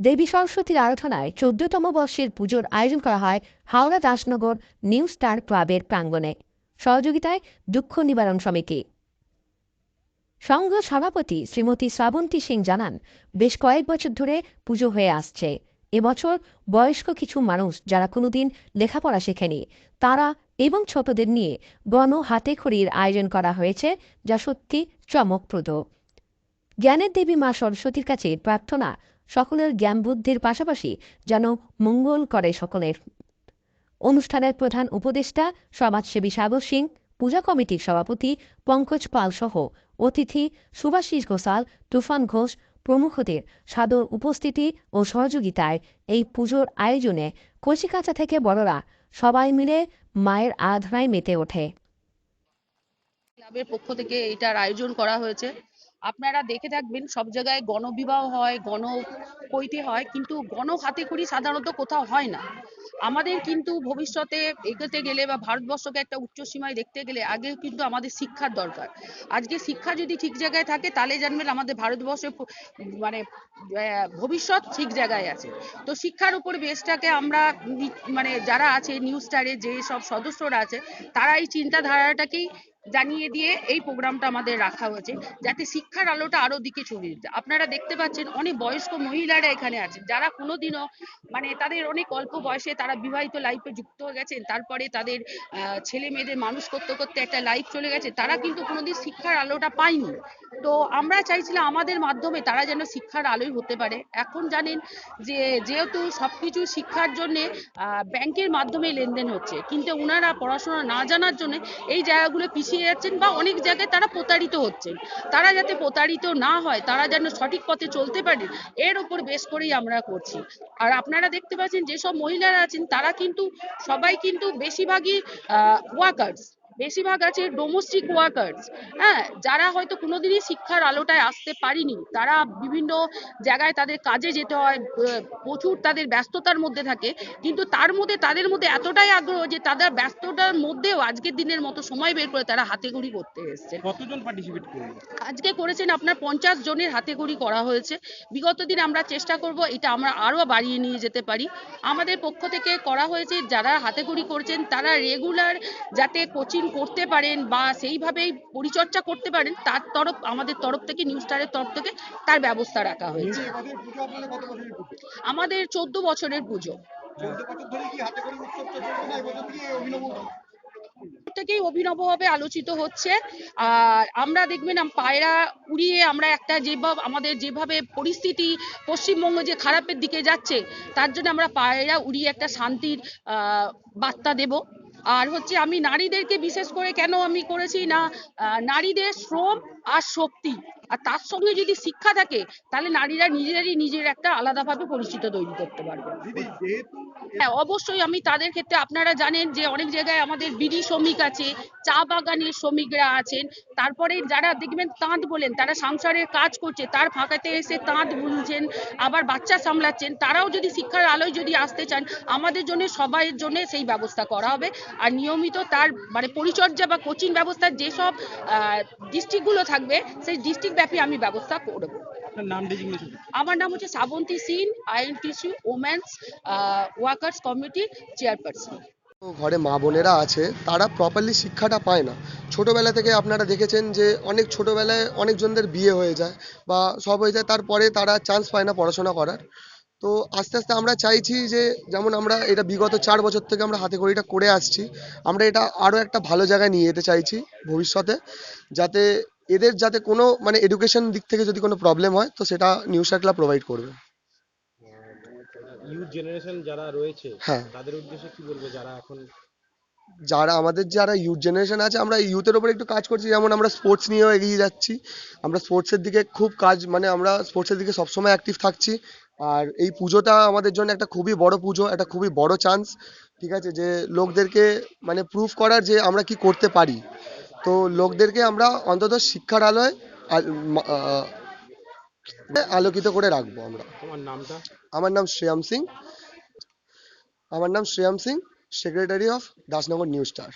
দেবী সরস্বতীর আরাধনায় চোদ্দতম বর্ষের পুজোর আয়োজন করা হয় হাওড়া দাসনগর নিউ স্টার ক্লাবের প্রাঙ্গণে। সহযোগিতায় দুঃখ নিবারণ সমিতি। সংঘ সভাপতি শ্রীমতী শ্রাবন্তী সিং জানান, বেশ কয়েক বছর ধরে পুজো হয়ে আসছে। এবছর বয়স্ক কিছু মানুষ যারা কোনোদিন লেখাপড়া শেখেনি, তারা এবং ছোটদের নিয়ে গণ হাতে খড়ির আয়োজন করা হয়েছে, যা সত্যি চমকপ্রদ। জ্ঞানের দেবী মা সরস্বতীর কাছে প্রার্থনা, সকলের জ্ঞান বুদ্ধির পাশাপাশি যেন মঙ্গল করে সকলের। অনুষ্ঠানের প্রধান উপদেষ্টা সমাজসেবী সাগর সিং, পূজা কমিটির সভাপতি পঙ্কজ পাল সহ অতিথি সুভাষিস ঘোষাল, তুফান ঘোষ, প্রমুখদের সাদর উপস্থিতি ও সহযোগিতায় এই পুজোর আয়োজনে কচিকাঁচা থেকে বড়রা সবাই মিলে মায়ের আধনায় মেতে ওঠে। ক্লাবের পক্ষ থেকে এটার আয়োজন করা হয়েছে। আপনারা দেখে থাকবেন, সব জায়গায় গণবিবাহ হয় গণ কৈতে হয়, কিন্তু গণ হাতে খড়ি সাধারণত কোথাও হয় না। আমাদের কিন্তু ভবিষ্যতে এগোতে গেলে বা ভারতবর্ষকে একটা উচ্চ সীমায় দেখতে গেলে আগে কিন্তু আমাদের শিক্ষার দরকার। আজকে শিক্ষা যদি ঠিক জায়গায় থাকে, তাহলে জানবেন আমাদের ভারতবর্ষে মানে ভবিষ্যৎ ঠিক জায়গায় আছে। তো শিক্ষার উপর বেসটাকে আমরা মানে যারা আছে, নিউজ স্টারে যে সব সদস্যরা আছে, তারা এই চিন্তাধারাটাকেই জানিয়ে দিয়ে এই প্রোগ্রামটা আমাদের রাখা হয়েছে, যাতে শিক্ষার আলোটা আরও দিকে ছড়িয়ে দিতে। আপনারা দেখতে পাচ্ছেন অনেক বয়স্ক মহিলারা এখানে আছেন, যারা কোনোদিনও মানে তাদের অনেক অল্প বয়সে তারা বিবাহিত লাইফে যুক্ত হয়ে গেছেন, তারপরে তাদের ছেলে মেয়েদের মানুষ করতে করতে একটা লাইফ চলে গেছে, তারা কিন্তু কোনোদিন শিক্ষার আলোটা পায়নি। তো আমরা চাইছিলাম আমাদের মাধ্যমে তারা যেন শিক্ষার আলোই হতে পারে। এখন জানেন যে, যেহেতু সবকিছু শিক্ষার জন্য ব্যাংকের মাধ্যমে লেনদেন হচ্ছে, কিন্তু ওনারা পড়াশোনা না জানার জন্য এই জায়গাগুলো পিছিয়ে যাচ্ছেন বা অনেক জায়গায় তারা প্রতারিত হচ্ছেন। তারা যাতে প্রতারিত না হয়, তারা যেন সঠিক পথে চলতে পারে, এর উপর বেশ করেই আমরা করছি। আর আপনারা দেখতে পাচ্ছেন, যেসব মহিলারা আছেন, তারা কিন্তু সবাই কিন্তু বেশিরভাগই ওয়ার্কার্স বেশিরভাগ আছে ডোমেস্টিক ওয়ার্কার্স হ্যাঁ যারা হয়তো কোনোদিনই শিক্ষার আলোটায় আসতে পারিনি তারা বিভিন্ন জায়গায় তাদের কাজে যেতে হয় প্রচুর তাদের ব্যস্ততার মধ্যে থাকে কিন্তু তার মধ্যে তাদের মধ্যে এতটাই আগ্রহ যে তাদের ব্যস্ততার মধ্যেও আজকের দিনের মতো সময় বের করে তারা হাতে খড়ি করতে এসছে। কতজন পার্টিসিপেট আজকে করেছেন আপনার পঞ্চাশ জনের হাতে খড়ি করা হয়েছে। বিগত দিন আমরা চেষ্টা করব এটা আমরা আরও বাড়িয়ে নিয়ে যেতে পারি। আমাদের পক্ষ থেকে করা হয়েছে যারা হাতে খড়ি করছেন তারা রেগুলার যাতে কোচিং করতে পারেন বা সেইভাবেই পরিচর্যা করতে পারেন তার তরফ আমাদের তরফ থেকে নিউজ স্টারের তরফ থেকে তার ব্যবস্থা রাখা হয়েছে। আমাদের চোদ্দ বছরের পুজো। থেকেই অভিনবভাবে আলোচিত হচ্ছে। আর আমরা দেখবেন পায়রা উড়িয়ে আমরা একটা যেভাবে আমাদের যেভাবে পরিস্থিতি পশ্চিমবঙ্গ যে খারাপের দিকে যাচ্ছে তার জন্য আমরা পায়রা উড়িয়ে একটা শান্তির আহ, বার্তা দেব। আর হচ্ছে আমি নারীদেরকে বিশেষ করে কেন আমি করেছি না নারীদের শ্রম আর শক্তি। আর তার সঙ্গে যদি শিক্ষা থাকে তাহলে নারীরা নিজেরাই নিজের একটা আলাদাভাবে পরিচিত তৈরি করতে পারবে। হ্যাঁ অবশ্যই আমি তাদের ক্ষেত্রে আপনারা জানেন যে অনেক জায়গায় আমাদের বিড়ি শ্রমিক আছে চা বাগানের শ্রমিকরা আছেন তারপরে যারা দেখবেন তাঁত বলেন তারা সংসারের কাজ করছে তার ফাঁকাতে এসে তাঁত বুনছেন আবার বাচ্চা সামলাচ্ছেন তারাও যদি শিক্ষার আলোয় যদি আসতে চান আমাদের জন্য সবাইয়ের জন্য সেই ব্যবস্থা করা হবে। আর নিয়মিত তার মানে পরিচর্যা বা কোচিং ব্যবস্থার যেসব ডিস্ট্রিক্টগুলো থাকবে সেই ডিস্ট্রিক্ট ব্যাপী আমি ব্যবস্থা করব আপনার নাম ডেজিগনেশন আমার নাম হচ্ছে Srabanti scene INTUC women's workers committee chairperson ঘরে মা বোনেরা আছে তারা প্রপারলি শিক্ষাটা পায় না। ছোটবেলা থেকে আপনারা দেখেছেন যে অনেক ছোটবেলায় অনেকজনদের বিয়ে হয়ে যায় বা সব হয়ে যায় তারপরে তারা চান্স পায় না পড়াশোনা করার। তো আস্তে আস্তে আমরা চাইছি যে যেমন আমরা এটা বিগত চার বছর থেকে আমরা হাতে খড়িটা করে আসছি আমরা এটা আরও একটা ভালো জায়গায় নিয়ে যেতে চাইছি ভবিষ্যতে যাতে এদের যাতে কোনো মানে এডুকেশন দিক থেকে যদি কোনো প্রবলেম হয় তো সেটা নিউ ক্লাব প্রোভাইড করবে। ইউথ জেনারেশন যারা রয়েছে হ্যাঁ। তাদের উদ্দেশ্যে কি বলবে যারা এখন? যারা আমাদের যারা ইউথ জেনারেশন আছে আমরা ইউথের উপর একটু কাজ করছি। যেমন আমরা স্পোর্টস নিয়েও এগিয়ে যাচ্ছি। আমরা স্পোর্টসের দিকে খুব কাজ মানে আমরা স্পোর্টসের দিকে সবসময় অ্যাক্টিভ থাকছি। আর এই পুজোটা আমাদের জন্য একটা খুবই বড় পুজো একটা খুবই বড় চান্স ঠিক আছে? যে লোকদেরকে মানে প্রুফ করার যে আমরা কি করতে পারি। তো লোকদেরকে আমরা অন্তত শিক্ষার আলোয় আলোকিত করে রাখব আমরা। নামটা? আমার নাম শ্রেয়াম সিং। আমার নাম Shreyam Singh secretary of Dasnagar news star.